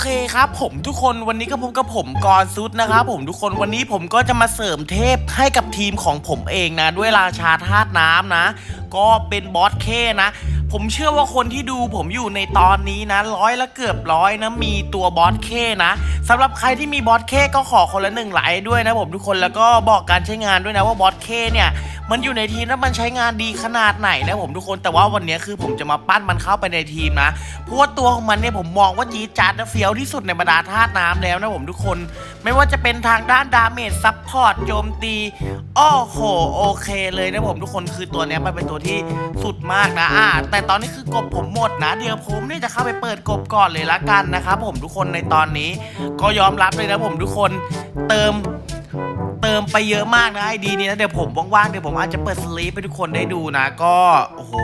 เคครับผมทุกคนวันนี้ก็พบกับผมกรซุดนะครับผมทุกคนวันนี้ผมก็จะมาเสริมเทพให้กับทีมของผมเองนะ ด้วยราชาธาตุน้ำนะ ก็เป็นบอสเคนะ ผมเชื่อว่าคนที่ดูผมอยู่ในตอนนี้นะ ร้อยละเกือบร้อยนะ มีตัวบอสเคนะสำหรับใครที่มีบอสเคก็ขอคนละหนึ่งไลค์ด้วยนะผมทุกคนแล้วก็บอกการใช้งานด้วยนะว่าบอสเคเนี่ย มันอยู่ในทีมแล้วมันใช้งานดีขนาดไหนนะผมทุกคนแต่ว่าวันนี้คือผมจะมาปั้นมันเข้าไปในทีมนะเพราะว่าตัวของมันเนี่ยผมมองว่าจีจ๊าดและเฟี้ยวที่สุดในบรรดาธาตุน้ำแล้วนะผมทุกคน ไม่ว่าจะเป็นทางด้านดาเมจซับพอร์ตโจมตีอ้อโหโอเคเลยนะผมทุกคนคือตัวเนี้ยมันเป็นตัวที่สุดมากนะอ่าแต่ตอนนี้คือกบผมหมดนะ เดี๋ยวผมเนี่ยจะเข้าไปเปิดกบก่อนเลยละกันนะครับผมทุกคนในตอนนี้ ก็ยอมรับเลยนะผมทุกคนเติม เติมไปเยอะมากนะไอดีนี้นะเดี๋ยวผมว่างๆเดี๋ยวผมอาจจะเปิดสลีปให้ทุกคนได้ดูนะก็โอ้โห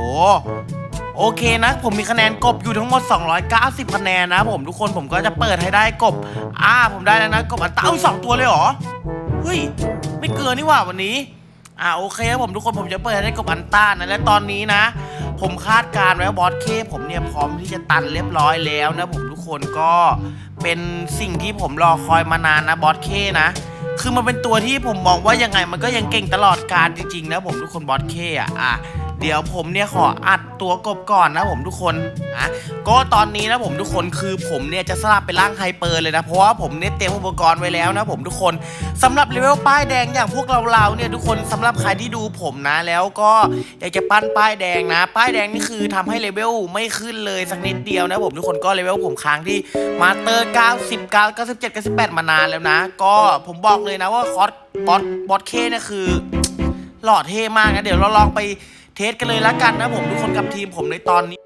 โอเคนะ ผมมีคะแนนกบอยู่ทั้งหมด 290 คะแนนนะผมทุกคนผมก็จะเปิดให้ได้กบ อ่า ผมได้แล้วนะ กบอันเต้าสองตัวเลยเหรอ เฮ้ย ไม่เกินนี่หว่าวันนี้ อ่าโอเคผมทุกคนผมจะเปิดให้ได้กบอันต้านะและตอนนี้นะ ผมคาดการณ์ไว้ว่าบอสเคผมเนี่ยพร้อมที่จะตันเรียบร้อยแล้วนะผมทุกคนก็เป็นสิ่งที่ผมรอคอยมานานนะบอสเคนะ คือมันเป็นตัวที่ผมมองว่ายังไงมันก็ยังเก่งตลอดการจริงๆนะผมทุกคนบอสเคอะอะเดี๋ยวผมเนี่ยขออัด ตัวกบก่อนนะผมทุกคนนะก็ตอนนี้นะผมทุกคนคือผมเนี่ยจะสลับเป็นร่างไฮเปอร์เลยนะ เพราะว่าผมเนี่ยเตรียมอุปกรณ์ไว้แล้วนะผมทุกคนสำหรับเลเวลป้ายแดงอย่างพวกเราๆเนี่ยทุกคนสำหรับใครที่ดูผมนะแล้วก็อยากจะปั้นป้ายแดงนะ ป้ายแดงนี่คือทำให้เลเวลไม่ขึ้นเลยสักนิดเดียวนะผมทุกคนก็เลเวลผมค้างที่มาสเตอร์99 97 98 มานานแล้วนะ ก็ผมบอกเลยนะว่าคอสบอสบอสเคเนี่ยคือหล่อเท่มากนะเดี๋ยวเราลองไป เทสกันเลยละกันนะผมทุกคนกับทีมผมในตอนนี้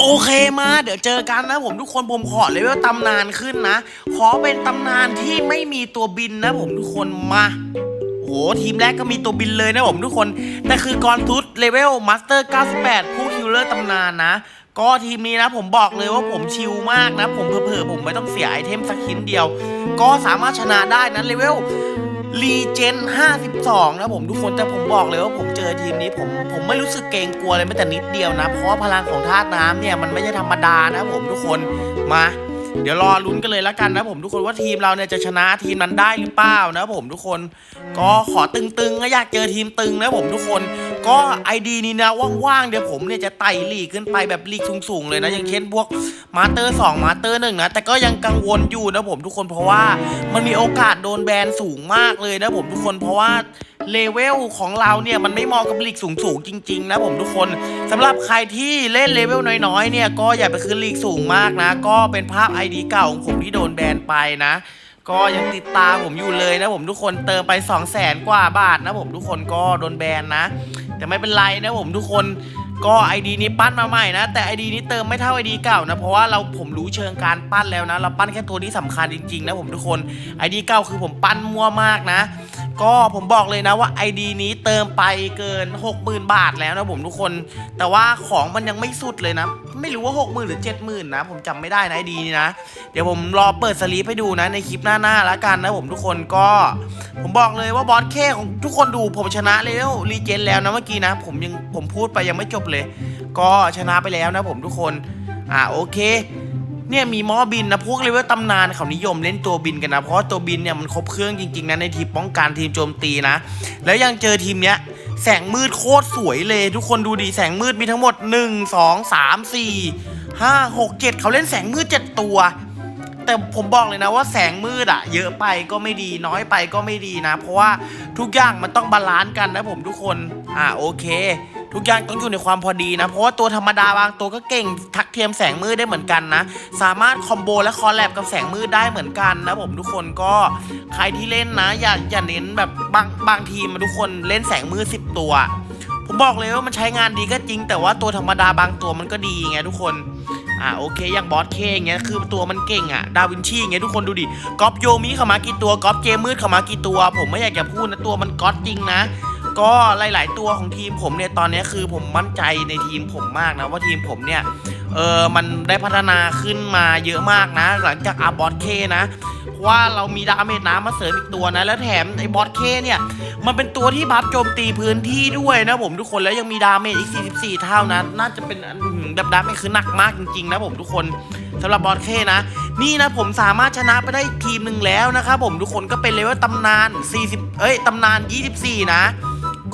โอเคมา เดี๋ยวเจอกันนะผมทุกคนผมขอเลเวลตำนานขึ้นนะ ขอเป็นตำนานที่ไม่มีตัวบินนะผมทุกคนมาโอ้โหทีมแรกก็มีตัวบินเลยนะผมทุกคนแต่คือกรทุตเลเวลมาสเตอร์ 98 ผู้คิวเลอร์ตำนานนะ ก็ทีมนี้นะผมบอกเลยว่าผมชิลมากนะ ผมเผลอๆผมไม่ต้องเสียไอเทมสักชิ้นเดียว ก็สามารถชนะได้นะเลเวล รีเจน52 นะผมทุกคนแต่ผมบอกเลยว่าผมเจอทีมนี้ผมผมไม่รู้สึกเกรงกลัวเลยแม้แต่นิดเดียวนะ เพราะพลังของธาตุน้ำเนี่ยมันไม่ใช่ธรรมดานะผมทุกคนมาเดี๋ยวรอลุ้นกันเลยละกันนะผมทุกคนว่าทีมเราเนี่ยจะชนะทีมนั้นได้หรือเปล่านะผมทุกคน ก็ขอตึงๆนะอยากเจอทีมตึงนะผมทุกคน ก็ไอดีนี้นะว่างๆเดี๋ยวผมเนี่ยจะไต่ลีกขึ้นไปแบบลีกสูงๆเลยนะ อย่างเช่นพวกมาเตอร์2มาเตอร์หนึ่งนะแต่ก็ยังกังวลอยู่นะผมทุกคนเพราะว่ามันมีโอกาสโดนแบนสูงมากเลยนะผมทุกคนเพราะว่าเลเวลของเราเนี่ยมันไม่เหมาะกับลีกสูงๆจริง ๆ นะผมทุกคนสำหรับใครที่เล่นเลเวลน้อยๆเนี่ยก็อย่าไปขึ้นลีกสูงมากนะ ก็เป็นภาพ ID เก่าของผมที่โดนแบนไปนะ ก็ยังติดตามผมอยู่เลยนะผมทุกคนเติมไป 2 0 0แสนกว่าบาทนะผมทุกคนก็โดนแบนนะ แต่ไม่เป็นไรนะผมทุกคนก็ไอดีนี้ปั้นมาใหม่นะ แต่ไอดีนี้เติมไม่เท่าไอดีเก่านะ เพราะว่าเราผมรู้เชิงการปั้นแล้วนะ เราปั้นแค่ตัวที่สำคัญจริงๆนะผมทุกคนไอดีเก่าคือผมปั้นมั่วมากนะ ก็ผมบอกเลยนะว่า ID นี้เติมไปเกิน 60,000 บาทแล้วนะผมทุกคน แต่ว่าของมันยังไม่สุดเลยนะ ไม่รู้ว่า 60,000 หรือ 70,000 นะ ผมจำไม่ได้นะ ID นี้นะ เดี๋ยวผมรอเปิดสลีปให้ดูนะในคลิปหน้าๆแล้วกันนะผมทุกคนก็ ผมบอกเลยว่าบอสเคของทุกคนดูผมชนะแล้วรีเจนแล้วนะเมื่อกี้นะ ผมยังผมพูดไปยังไม่จบเลย ก็ชนะไปแล้วนะผมทุกคน อ่าโอเค เนี่ยมีหม้อบินนะพวกเลเวลตำนานเขานิยมเล่นตัวบินกันนะเพราะตัวบินเนี่ยมันครบเครื่องจริงๆนะในทีมป้องกันทีมโจมตีนะ แล้วยังเจอทีมเนี้ยแสงมืดโคตรสวยเลย ทุกคนดูดีแสงมืดมีทั้งหมด 1 2 3 4 5 6 7 เขาเล่นแสงมืด 7 ตัว แต่ผมบอกเลยนะว่าแสงมืดอะเยอะไปก็ไม่ดีน้อยไปก็ไม่ดีนะ เพราะว่าทุกอย่างมันต้องบาลานซ์กันนะผมทุกคน อ่าโอเค ทุกอย่างต้องอยู่ในความพอดีนะ เพราะว่าตัวธรรมดาบางตัวก็เก่งทักเทียมแสงมืดได้เหมือนกันนะ สามารถคอมโบและคอลแลบกับแสงมืดได้เหมือนกันนะผมทุกคนก็ใครที่เล่นนะ อย่าอย่าเน้นแบบบางบางทีมทุกคนเล่นแสงมืด10 ตัว ผมบอกเลยว่ามันใช้งานดีก็จริง แต่ว่าตัวธรรมดาบางตัวมันก็ดีไงทุกคนอ่าโอเคอย่างบอสเคอย่างเงี้ยคือตัวมันเก่งอะดาวินชีอย่างเงี้ยทุกคนดูดิก๊อปโยมิเข้ามากี่ตัวก๊อปเจมืดเข้ามากี่ตัว ผมไม่อยากจะพูดนะตัวมันก๊อตจริงนะ ก็หลาย ๆ ตัวของทีมผมเนี่ยตอนนี้คือผมมั่นใจในทีมผมมากนะว่าทีมผมเนี่ยเออมันได้พัฒนาขึ้นมาเยอะมากนะ หลังจากอาบอสเคนะราะว่าเรามีดาเมจน้ำมาเสริมอีกตัวนะ แล้วแถมไอ้บอสเคเนี่ย มันเป็นตัวที่บัฟโจมตีพื้นที่ด้วยนะผมทุกคนแล้วยังมีดาเมจอีก 44 เท่านะ น่าจะเป็นอันอื้อหือแบบดาเมจคือหนักมากจริง ๆ นะผมทุกคนสำหรับบอสเคนะ นี่นะผมสามารถชนะไปได้ทีมหนึ่งแล้วนะครับผมทุกคนก็เป็นเลเวลตำนาน 40 เอ้ยตำนาน 24 นะ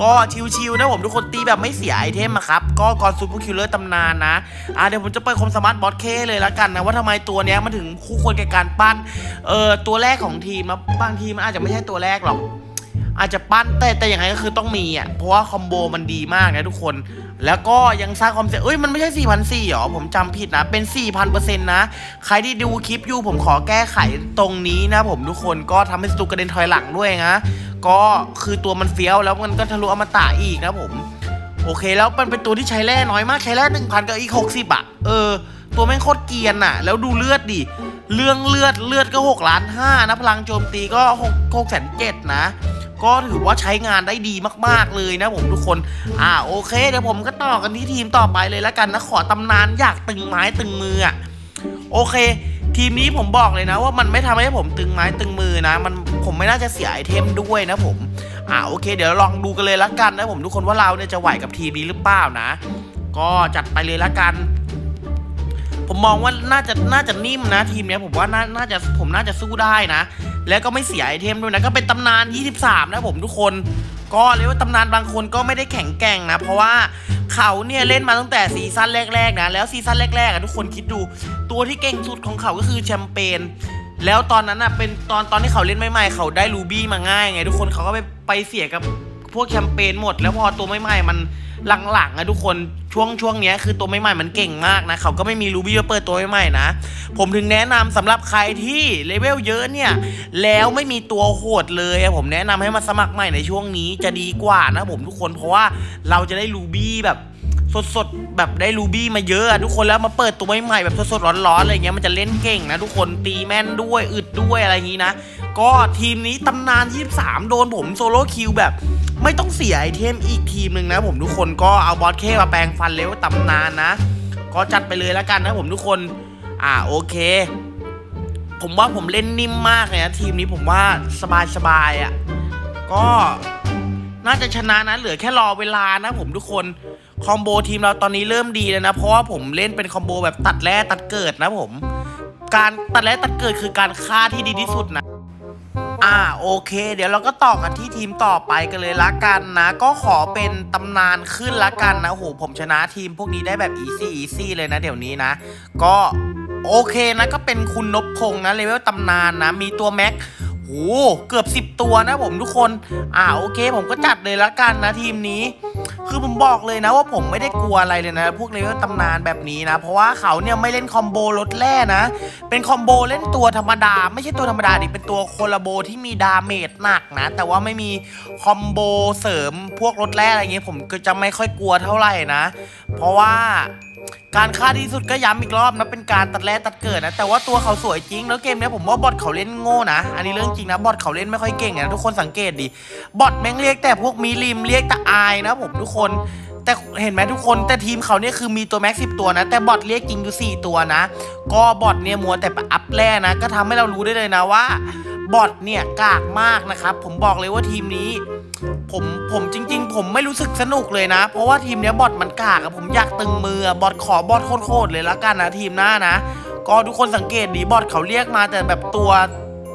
ก็ชิวๆนะผมทุกคนตีแบบไม่เสียไอเทมอะครับ ก็กอนซูเปอร์คิลเลอร์ตำนานนะอะเดี๋ยวผมจะเปิดคมสามารถบอสเคเลยแล้วกันนะว่าทำไมตัวเนี้ยมันถึงคู่ควรแก่การปั้นเออตัวแรกของทีมบางทีมันอาจจะไม่ใช่ตัวแรกหรอก อาจจะปั้นแต่แต่อยังไงก็คือต้องมีอะ เพราะว่าคอมโบมันดีมากนะทุกคน แล้วก็ยังสร้างความเสียเอ้ยมันไม่ใช่4,400หรอ ผมจำผิดนะ เป็น 4,000%นะ ใครที่ดูคลิปอยู่ผมขอแก้ไขตรงนี้นะผมทุกคนก็ทำให้สตูกระเด็นถอยหลังด้วยนะ ก็คือตัวมันเฟี้ยวแล้วมันก็ทะลุอมตะอีกนะผม โอเคแล้วมันเป็นตัวที่ใช้แร่น้อยมากใช้แร่หนึ่งพันกับอีกหกสิบอะ เออ ตัวแม่งโคตรเกียนอะ แล้วดูเลือดดิเรื่องเลือดเลือดก็หกล้านห้านะพลังโจมตีก็หกหกแสนเจ็ดนะ ก็ถือว่าใช้งานได้ดีมากๆเลยนะผมทุกคน อ่าโอเคเดี๋ยวผมก็ต่อกันที่ทีมต่อไปเลยแล้วกันนะขอตำนานอยากตึงไม้ตึงมืออะโอเค ทีมนี้ผมบอกเลยนะ ว่ามันไม่ทำให้ผมตึงไม้ตึงมือนะ มันผมไม่น่าจะเสียไอเทมด้วยนะผม อ่าโอเค เดี๋ยวลองดูกันเลยละกันนะผมทุกคนว่าเราเนี่ยจะไหวกับทีมนี้หรือเปล่านะ ก็จัดไปเลยละกัน ผมมองว่าน่าจะน่าจะนิ่มนะ ทีมเนี้ยผมว่าน่าน่าจะผมน่าจะสู้ได้นะ แล้วก็ไม่เสียไอเทมด้วยนะ ก็เป็นตำนาน 23 นะผมทุกคน ก็เรียกว่าตำนานบางคนก็ไม่ได้แข็งแกร่งนะ เพราะว่าเขาเนี่ยเล่นมาตั้งแต่ซีซั่นแรกๆนะ แล้วซีซั่นแรกๆอะทุกคนคิดดู ตัวที่เก่งสุดของเขาก็คือแชมเปญแล้วตอนนั้นอะเป็นตอนตอนที่เขาเล่นใหม่ๆเขาได้รูบี้มาง่ายไง ทุกคนเขาก็ไปไปเสียกับพวกแชมเปญหมด แล้วพอตัวใหม่ๆมันหลังๆอะทุกคน ช่วงช่วงเนี้ยคือตัวใหม่ๆมันเก่งมากนะเขาก็ไม่มีรูบี้มาเปิดตัวใหม่ๆนะ ผมถึงแนะนำสำหรับใครที่เลเวลเยอะเนี่ย แล้วไม่มีตัวโหดเลยผมแนะนำให้มาสมัครใหม่ในช่วงนี้จะดีกว่านะผมทุกคนเพราะว่าเราจะได้รูบี้แบบสดๆ แบบได้รูบี้มาเยอะทุกคนแล้วมาเปิดตัวใหม่ๆแบบสดๆร้อนๆอะไรเงี้ยมันจะเล่นเก่งนะทุกคนตีแม่นด้วยอึดด้วยอะไรอย่างงี้นะ ก็ทีมนี้ตำนาน 23 โดนผมโซโล่คิวแบบ ไม่ต้องเสียไอเทมอีกทีมหนึ่งนะผมทุกคนก็เอาบอสเคมาแปลงฟันเร็วตำนานนะ ก็จัดไปเลยแล้วกันนะผมทุกคน อ่าโอเค ผมว่าผมเล่นนิ่มมากเลยนะทีมนี้ผมว่าสบายๆอะ ก็น่าจะชนะนะเหลือแค่รอเวลานะผมทุกคนคอมโบทีมเราตอนนี้เริ่มดีแล้วนะ เพราะว่าผมเล่นเป็นคอมโบแบบตัดแร่ตัดเกิดนะผม การตัดแร่ตัดเกิดคือการฆ่าที่ดีที่สุดนะ อ่าโอเค เดี๋ยวเราก็ต่อกันที่ทีมต่อไปกันเลยละกันนะ ก็ขอเป็นตำนานขึ้นละกันนะโอ้โหผมชนะทีมพวกนี้ได้แบบอีซี่อีซี่เลยนะเดี๋ยวนี้นะ ก็โอเคนะก็เป็นคุณนพพงษ์นะเลเวลตำนานนะ มีตัวแม็กโอ้โหเกือบ 10 ตัวนะผมทุกคน อ่าโอเค ผมก็จัดเลยละกันนะทีมนี้ คือผมบอกเลยนะว่าผมไม่ได้กลัวอะไรเลยนะ พวกเลเวลตำนานแบบนี้นะ เพราะว่าเขาเนี่ยไม่เล่นคอมโบรถแร่นะ เป็นคอมโบเล่นตัวธรรมดา ไม่ใช่ตัวธรรมดาดิเป็นตัวโคลาโบที่มีดาเมจหนักนะ แต่ว่าไม่มีคอมโบเสริมพวกรถแร่อะไรเงี้ยผมก็จะไม่ค่อยกลัวเท่าไหร่นะ เพราะว่า การฆ่าดีที่สุดก็ย้ำอีกรอบนะเป็นการตัดแร่ตัดเกิดนะแต่ว่าตัวเขาสวยจริง แล้วเกมเนี้ยผมว่าบอทเขาเล่นโง่นะอันนี้เรื่องจริงนะบอทเขาเล่นไม่ค่อยเก่งนะทุกคนสังเกตดิบอทแม่งเรียกแต่พวกมีริมเรียกแต่อายนะผมทุกคน แต่เห็นไหมทุกคนแต่ทีมเขาเนี่ยคือมีตัวแม็กสิบตัวนะ แต่บอทเรียกจริงอยู่สี่ตัวนะ ก็บอทเนี่ยมัวแต่อัพแร่นะ ก็ทำให้เรารู้ได้เลยนะว่าบอทเนี่ยกากมากนะครับ ผมบอกเลยว่าทีมนี้ ผมผมจริง ๆ ผมไม่รู้สึกสนุกเลยนะ เพราะว่าทีมเนี้ยบอทมันกากอะผมอยากตึงมือบอทขอบอทโคตรๆเลยละกันนะทีมหน้านะ ก็ทุกคนสังเกตดีบอทเขาเรียกมาแต่แบบตัว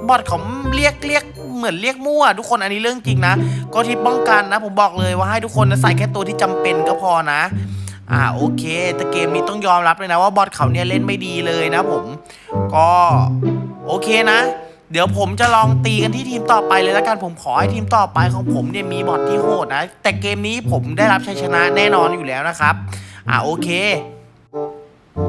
บอทเขาเรียกเรียก เหมือนเรียกมั่ว ทุกคนอันนี้เรื่องจริงนะ ก็ที่ป้องกันนะ ผมบอกเลยว่าให้ทุกคนนะใส่แค่ตัวที่จำเป็นก็พอนะ อ่าโอเค แต่เกมนี้ต้องยอมรับเลยนะว่าบอทเขาเนี่ยเล่นไม่ดีเลยนะผม ก็โอเคนะเดี๋ยวผมจะลองตีกันที่ทีมต่อไปเลยแล้วกันผมขอให้ทีมต่อไปของผมเนี่ยมีบอทที่โหดนะ แต่เกมนี้ผมได้รับชัยชนะแน่นอนอยู่แล้วนะครับ อ่าโอเค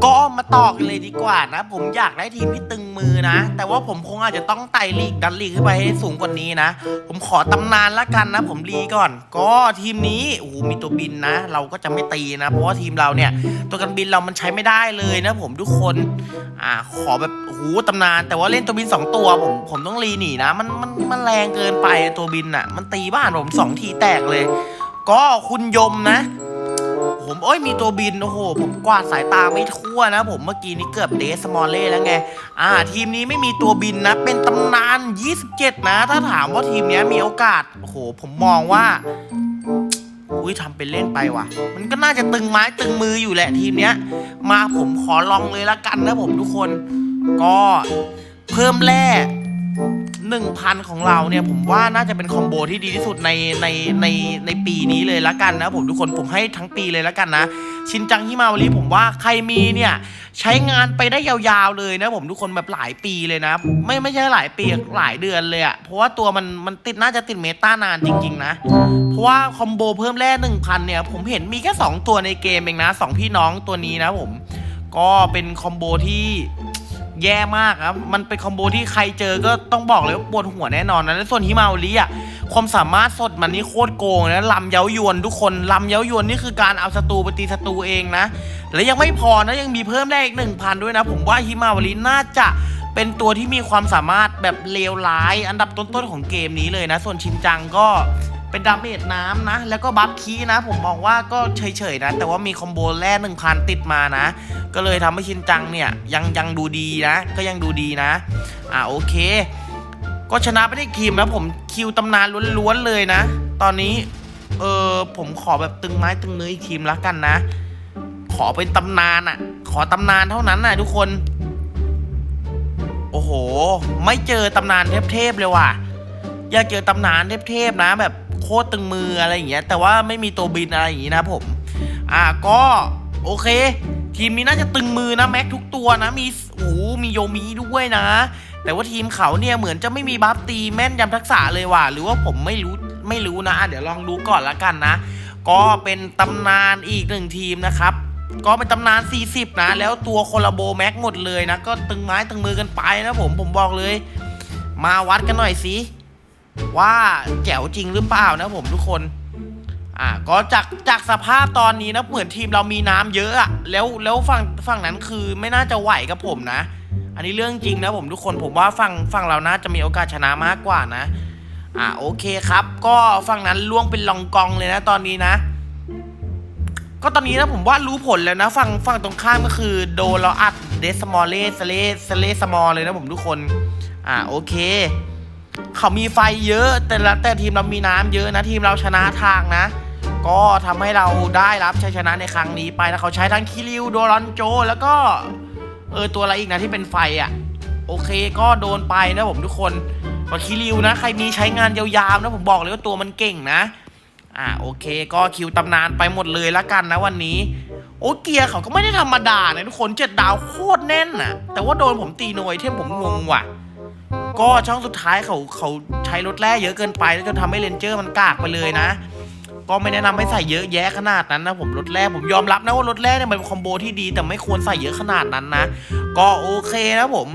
ก็มาต่อกันเลยดีกว่านะ ผมอยากได้ทีมที่ตึงมือนะ แต่ว่าผมคงอาจจะต้องไต่ลีกดันลีกขึ้นไปให้สูงกว่านี้นะ ผมขอตำนานละกันนะ ผมรีก่อน ก็ทีมนี้โอ้โหมีตัวบินนะ เราก็จะไม่ตีนะ เพราะว่าทีมเราเนี่ย ตัวกันบินเรามันใช้ไม่ได้เลยนะ ผมทุกคนอ่าขอแบบโอ้โหตำนาน แต่ว่าเล่นตัวบินสองตัว ผมผมต้องรีหนีนะ มันมันมันแรงเกินไปตัวบินอะ มันตีบ้านผมสองทีแตกเลย ก็คุณยมนะ ผมโอ้ยมีตัวบินโอ้โหผมกวาดสายตาไม่ทั่วนะ ผมเมื่อกี้นี้เกือบเดสมอลเล่แล้วไงอ่า ทีมนี้ไม่มีตัวบินนะ เป็นตำนาน 27 นะ ถ้าถามว่าทีมนี้มีโอกาสโอ้โหผมมองว่าอุ้ยทำเป็นเล่นไปว่ะ มันก็น่าจะตึงไม้ตึงมืออยู่แหละทีมเนี้ย มาผมขอลองเลยละกันนะผมทุกคน ก็เพิ่มแร่ หนึ่งพันของเราเนี่ยผมว่าน่าจะเป็นคอมโบที่ดีที่สุดในในในในปีนี้เลยละกันนะผมทุกคนผมให้ทั้งปีเลยละกันนะ ชินจังฮิมาวารีผมว่าใครมีเนี่ยใช้งานไปได้ยาวๆเลยนะผมทุกคนแบบหลายปีเลยนะ ไม่ไม่ใช่หลายปีหลายเดือนเลยอะเพราะว่าตัวมันมันติดน่าจะติดเมตานานจริง ๆ นะ เพราะว่าคอมโบเพิ่มแร่หนึ่งพันเนี่ยผมเห็นมีแค่ 2 ตัวในเกมเองนะสองพี่น้องตัวนี้นะผมก็เป็นคอมโบที่ แย่มากครับ มันเป็นคอมโบที่ใครเจอก็ต้องบอกเลยว่าปวดหัวแน่นอนนะแล้วส่วนฮิมาโอริอะความสามารถสดมันนี่โคตรโกงนะลำเย้ายวนทุกคนลำเย้ายวนนี่คือการเอาศัตรูไปตีศัตรูเองนะ และยังไม่พอนะยังมีเพิ่มได้อีกหนึ่งพันด้วยนะ ผมว่าฮิมาวาริน่าจะเป็นตัวที่มีความสามารถแบบเลวร้าย อันดับต้นๆของเกมนี้เลยนะ ส่วนชินจังก็ เป็นดาเมจน้ำนะ แล้วก็บัฟคีนะ ผมมองว่าก็เฉยๆนะ แต่ว่ามีคอมโบแร่หนึ่งพันติดมานะ ก็เลยทำให้ชินจังเนี่ยยังยังดูดีนะ ก็ยังดูดีนะ อ่าโอเค ก็ชนะไปได้ทีมแล้วผมคิวตำนานล้วนๆเลยนะ ตอนนี้เออผมขอแบบตึงไม้ตึงเนื้ออีกทีมละกันนะ ขอเป็นตำนานอะ่ะ ขอตำนานเท่านั้นนะทุกคน โอ้โห ไม่เจอตำนานเทพๆเลยว่ะ อยากเจอตำนานเทพๆนะแบบ โคตรตึงมืออะไรอย่างเงี้ยแต่ว่าไม่มีตัวบินอะไรอย่างงี้นะผม อ่าก็โอเค ทีมนี้น่าจะตึงมือนะแม็กทุกตัวนะมีโอ้มีโยมีด้วยนะ แต่ว่าทีมเขาเนี่ยเหมือนจะไม่มีบัฟตีแม่นยำทักษะเลยว่ะหรือว่าผมไม่รู้ไม่รู้นะะเดี๋ยวลองดูก่อนละกันนะ ก็เป็นตำนานอีกหนึ่งทีมนะครับก็เป็นตำนาน 40 นะ แล้วตัวโคลาโบแม็กหมดเลยนะ ก็ตึงไม้ตึงมือกันไปนะผม ผมบอกเลย มาวัดกันหน่อยสิ ว่าแจ๋วจริงหรือเปล่านะผมทุกคนอ่าก็จากจากสภาพตอนนี้นะเหมือนทีมเรามีน้ำเยอะอะแล้วแล้วฝั่งฝั่งนั้นคือไม่น่าจะไหวกับผมนะ อันนี้เรื่องจริงนะผมทุกคนผมว่าฝั่งฝั่งเราน่าจะมีโอกาสชนะมากกว่านะ อ่าโอเคครับ ก็ฝั่งนั้นล่วงเป็นลองกองเลยนะตอนนี้นะ ก็ตอนนี้นะผมว่ารู้ผลแล้วนะฝั่งฝั่งตรงข้ามก็คือโดนเราอัดเดสมอลเลสเลสเลสมอลเลยนะผมทุกคน อ่าโอเค เขามีไฟเยอะ แต่ละแต่ทีมเรามีน้ำเยอะนะทีมเราชนะทางนะ ก็ทำให้เราได้รับชัยชนะในครั้งนี้ไปนะเขาใช้ทั้งคิริวโดรอนโจ แล้วก็เออตัวอะไรอีกนะที่เป็นไฟอะ่ะ โอเคก็โดนไปนะผมทุกคนก็คิริวนะ ใครมีใช้งานยาวๆนะผมบอกเลยว่าตัวมันเก่งนะอ่าโอเคก็คิวตำนานไปหมดเลยละกันนะวันนี้ โอเกียเขาก็ไม่ได้ธรรมดานะทุกคนเจ็ดดาวโคตรแน่นน่ะแต่ว่าโดนผมตีโนยเทมผมงงว่ะ ก็ช่องสุดท้ายเขาเขาใช้รถแร่เยอะเกินไปแล้วจนทำให้เลนเจอร์มันกากไปเลยนะ ก็ไม่แนะนำให้ใส่เยอะแยะขนาดนั้นนะผมรถแร่ผมยอมรับนะว่ารถแร่เนี่ยมันเป็นคอมโบที่ดีแต่ไม่ควรใส่เยอะขนาดนั้นนะ ก็โอเคนะผม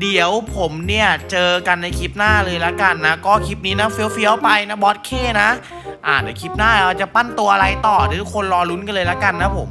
เดี๋ยวผมเนี่ยเจอกันในคลิปหน้าเลยละกันนะ ก็คลิปนี้นะเฟี้ยวๆไปนะบอสเคนะ อ่าเดี๋ยวคลิปหน้าเราจะปั้นตัวอะไรต่อเดี๋ยวทุกคนรอลุ้นกันเลยละกันนะผม